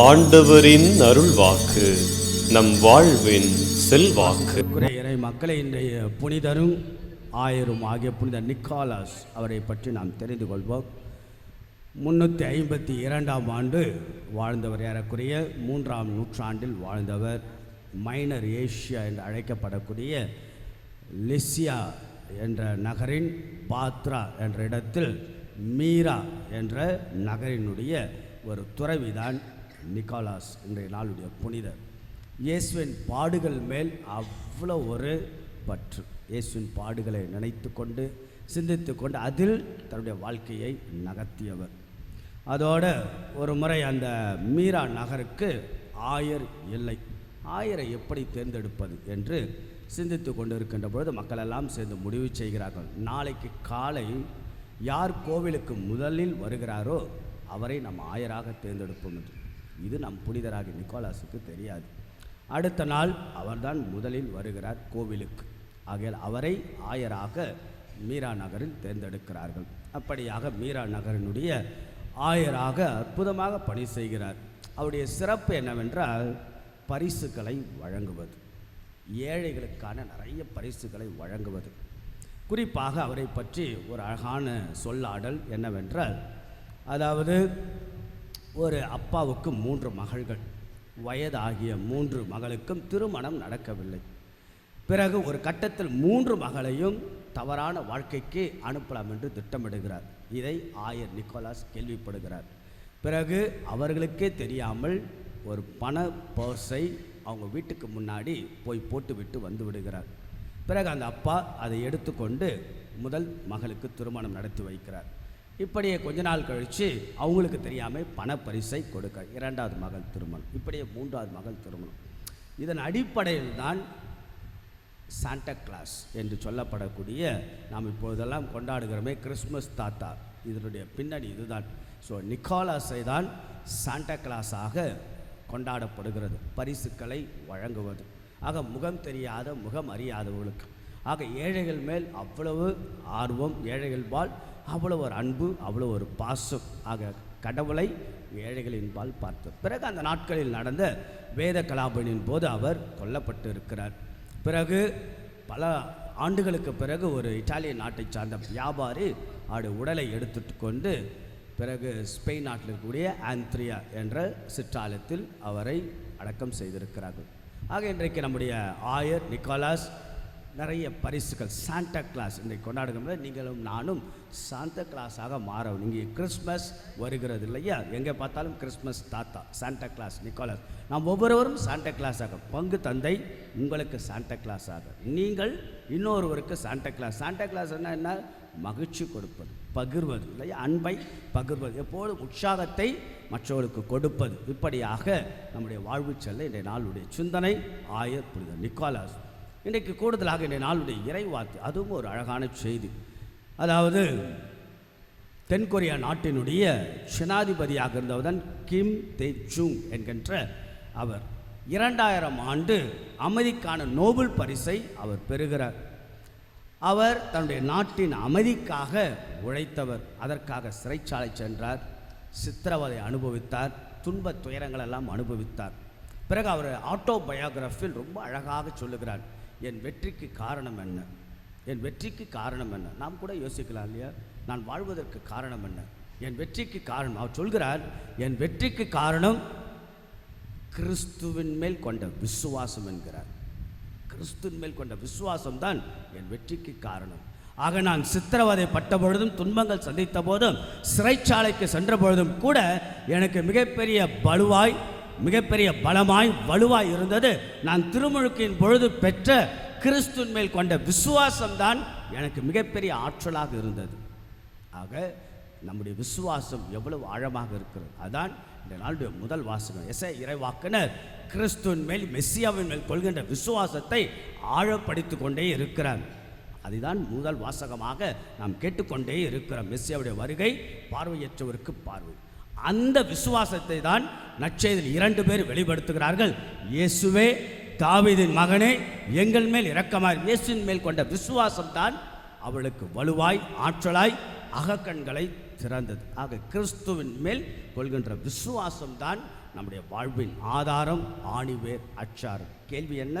ஆண்டவரின் அருள்வாக்கு நம் வாழ்வின் செல்வாக்கு. குறை இறை மக்களை இன்றைய புனிதரும் ஆயரும் ஆகிய புனித நிக்காலாஸ் அவரை பற்றி நாம் தெரிந்து கொள்வோம். முன்னூற்றி ஐம்பத்தி இரண்டாம் ஆண்டு வாழ்ந்தவர் ஏறக்குறைய மூன்றாம் நூற்றாண்டில் வாழ்ந்தவர் மைனர் ஏஷியா என்று அழைக்கப்படக்கூடிய லிசியா என்ற நகரின் பாத்ரா என்ற இடத்தில் மீரா என்ற நகரினுடைய ஒரு துறவிதான் நிக்காலாஸ் இன்றைய நாளுடைய புனிதர். இயேசுவின் பாடுகள் மேல் அவ்வளோ ஒரு பற்று. இயேசுவின் பாடுகளை நினைத்து கொண்டு சிந்தித்து கொண்டு அதில் தன்னுடைய வாழ்க்கையை நகர்த்தியவர். அதோட ஒரு முறை அந்த மீரா நகருக்கு ஆயர் இல்லை. ஆயரை எப்படி தேர்ந்தெடுப்பது என்று சிந்தித்து கொண்டு இருக்கின்ற பொழுது மக்கள் எல்லாம் சேர்ந்து முடிவு செய்கிறார்கள். நாளைக்கு காலை யார் கோவிலுக்கு முதலில் வருகிறாரோ அவரை நம் ஆயராக தேர்ந்தெடுப்போம் என்று. இது நம் புனிதராக நிக்கோலாஸுக்கு தெரியாது. அடுத்த நாள் அவர்தான் முதலில் வருகிறார் கோவிலுக்கு. ஆகையால் அவரை ஆயராக மீரா நகரில் தேர்ந்தெடுக்கிறார்கள். அப்படியாக மீரா நகரினுடைய ஆயராக அற்புதமாக பணி செய்கிறார். அவருடைய சிறப்பு என்னவென்றால் பரிசுகளை வழங்குவது. ஏழைகளுக்கான நிறைய பரிசுகளை வழங்குவது. குறிப்பாக அவரை பற்றி ஒரு அழகான சொல்லாடல் என்னவென்றால் அதாவது ஒரு அப்பாவுக்கு மூன்று மகள்கள். வயதாகிய மூன்று மகளுக்கும் திருமணம் நடக்கவில்லை. பிறகு ஒரு கட்டத்தில் மூன்று மகளையும் தவறான வாழ்க்கைக்கு அனுப்பலாம் என்று திட்டமிடுகிறார். இதை ஆயர் நிக்கோலாஸ் கேள்விப்படுகிறார். பிறகு அவர்களுக்கே தெரியாமல் ஒரு பண பர்ஸை அவங்க வீட்டுக்கு முன்னாடி போய் போட்டுவிட்டு வந்து விடுகிறார். பிறகு அந்த அப்பா அதை எடுத்துக்கொண்டு முதல் மகளுக்கு திருமணம் நடத்தி வைக்கிறார். இப்படியே கொஞ்ச நாள் கழித்து அவங்களுக்கு தெரியாமல் பணப்பரிசை கொடுக்க. இரண்டாவது மகள் திருமணம். இப்படியே மூன்றாவது மகள் திருமணம். இதன் அடிப்படையில் தான் சாண்டா கிளாஸ் என்று சொல்லப்படக்கூடிய நாம் இப்பொழுதெல்லாம் கொண்டாடுகிறோமே கிறிஸ்மஸ் தாத்தா. இதனுடைய பின்னணி இதுதான். ஸோ நிக்கோலாஸை தான் சாண்டா கிளாஸாக கொண்டாடப்படுகிறது. பரிசுக்களை வழங்குவது. ஆக முகம் தெரியாத முகம் அறியாதவர்களுக்கு. ஆக ஏழைகள் மேல் அவ்வளவு ஆர்வம் ஏழைகள் பால் அவ்வளோ ஒரு அன்பு அவ்வளோ ஒரு பாசம் ஆக கடவுளை ஏழைகளின்பால் பார்த்து. பிறகு அந்த நாட்களில் நடந்த வேத கலாபனின் போது அவர் கொல்லப்பட்டு இருக்கிறார் பிறகு பல ஆண்டுகளுக்கு பிறகு ஒரு இத்தாலிய நாட்டை சார்ந்த வியாபாரி ஆடு உடலை எடுத்துட்டு கொண்டு பிறகு ஸ்பெயின் நாட்டில் இருக்கக்கூடிய ஆந்த்ரியா என்ற சிற்றாலயத்தில் அவரை அடக்கம் செய்திருக்கிறார்கள். ஆக இன்றைக்கு நம்முடைய ஆயர் நிக்கோலாஸ் நிறைய பரிசுகள். சாண்டா கிளாஸ் இன்றைக்கு கொண்டாடுகிற நீங்களும் நானும் சாந்தா கிளாஸாக மாறவும். நீங்கள் கிறிஸ்மஸ் வருகிறது இல்லையா? எங்கே பார்த்தாலும் கிறிஸ்மஸ் தாத்தா சாண்டா கிளாஸ் நிக்கோலாஸ் நாம் ஒவ்வொருவரும் சாண்டா கிளாஸாக பங்கு தந்தை உங்களுக்கு சாண்டா கிளாஸாக நீங்கள் இன்னொருவருக்கு சாண்டா கிளாஸ் சாண்டா கிளாஸ் என்ன? மகிழ்ச்சி கொடுப்பது பகிர்வது இல்லையா? அன்பை பகிர்வது எப்போதும் உற்சாகத்தை மற்றவர்களுக்கு கொடுப்பது. இப்படியாக நம்முடைய வாழ்வு செல்ல இன்றைய நாளுடைய சிந்தனை ஆயர் புரிதல் நிக்கோலாஸ் இன்றைக்கு கூடுதலாக இன்றைய நாளுடைய இறைவார்த்தை அதுவும் ஒரு அழகான செய்தி. அதாவது தென்கொரியா நாட்டினுடைய ஜனாதிபதியாக இருந்தவர்தான் கிம் தே ஜூங் என்கின்ற அவர். இரண்டாயிரம் ஆண்டு அமைதிக்கான நோபல் பரிசை அவர் பெறுகிறார். அவர் தன்னுடைய நாட்டின் அமைதிக்காக உழைத்தவர். அதற்காக சிறைச்சாலை சென்றார். சித்திரவதை அனுபவித்தார். துன்பத் துயரங்களெல்லாம் அனுபவித்தார். பிறகு அவர் ஆட்டோ பயோகிராஃபியில் ரொம்ப அழகாக சொல்லுகிறார் என் வெற்றிக்கு காரணம் என்ன? என் வெற்றிக்கு காரணம் என்ன? நாம் கூட யோசிக்கலாம் இல்லையா? நான் வாழ்வதற்கு காரணம் என்ன? என் வெற்றிக்கு காரணம் அவர் சொல்கிறார் என் வெற்றிக்கு காரணம் கிறிஸ்துவின் மேல் கொண்ட விசுவாசம் என்கிறார். கிறிஸ்துவின் மேல் கொண்ட விசுவாசம் தான் என் வெற்றிக்கு காரணம். ஆக நான் சித்திரவதை பட்ட பொழுதும் துன்பங்கள் சந்தித்த போதும் சிறைச்சாலைக்கு சென்ற பொழுதும் கூட எனக்கு மிகப்பெரிய பலுவாய் மிகப்பெரிய பலமாய் வலுவாய் இருந்தது. நான் திருமுழுக்கின் பொழுது பெற்ற கிறிஸ்துவின் மேல் கொண்ட விசுவாசம்தான் எனக்கு மிகப்பெரிய ஆற்றலாக இருந்தது. ஆக நம்முடைய விசுவாசம் எவ்வளவு ஆழமாக இருக்கிறது. அதான் இந்த நாளுடைய முதல் வாசகம். எஸ் இறைவாக்கினர் கிறிஸ்துவின் மேல் மெஸ்ஸியாவின் மேல் கொள்கின்ற விசுவாசத்தை ஆழப்படுத்தி கொண்டே இருக்கிறார். அதுதான் முதல் வாசகமாக நாம் கேட்டுக்கொண்டே இருக்கிறோம். மெஸ்ஸியாவுடைய வருகை பார்வையற்றவருக்கு பார்வை. அந்த விசுவாசத்தை தான் நற்செய்தியில் இரண்டு பேர் வெளிப்படுத்துகிறார்கள். இயேசுவே தாவிதின் மகனே எங்கள் மேல் இரக்கமாய் இயேசுவின் மேல் கொண்ட விசுவாசம் தான் அவளுக்கு வலுவாய் ஆற்றலாய் அகக்கண்களை திறந்தது. ஆக கிறிஸ்துவின் மேல் கொள்கின்ற விசுவாசம் தான் நம்முடைய வாழ்வின் ஆதாரம் ஆணிவேர் அச்சாரம். கேள்வி என்ன?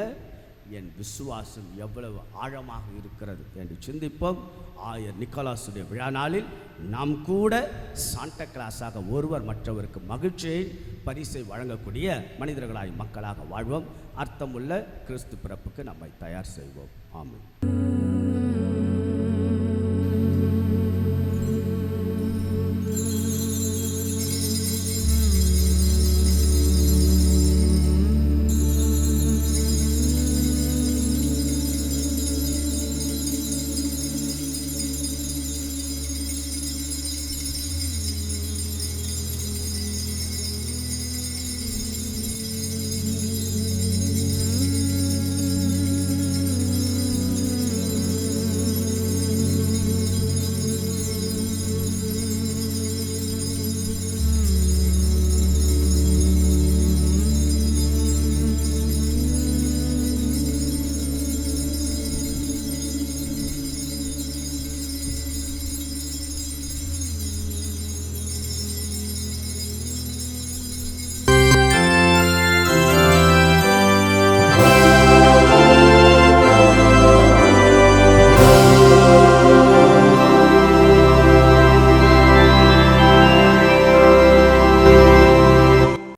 என் விசுவாசம் எவ்வளவு ஆழமாக இருக்கிறது என்று சிந்திப்போம். ஆயர் நிக்கோலாசுடைய விழா நாளில் நாம் கூட சாண்ட கிளாஸாக ஒருவர் மற்றவருக்கு மகிழ்ச்சியை பரிசை வழங்கக்கூடிய மனிதர்களாய் மக்களாக வாழ்வோம். அர்த்தமுள்ள கிறிஸ்து பிறப்புக்கு நம்மை தயார் செய்வோம். ஆமாம்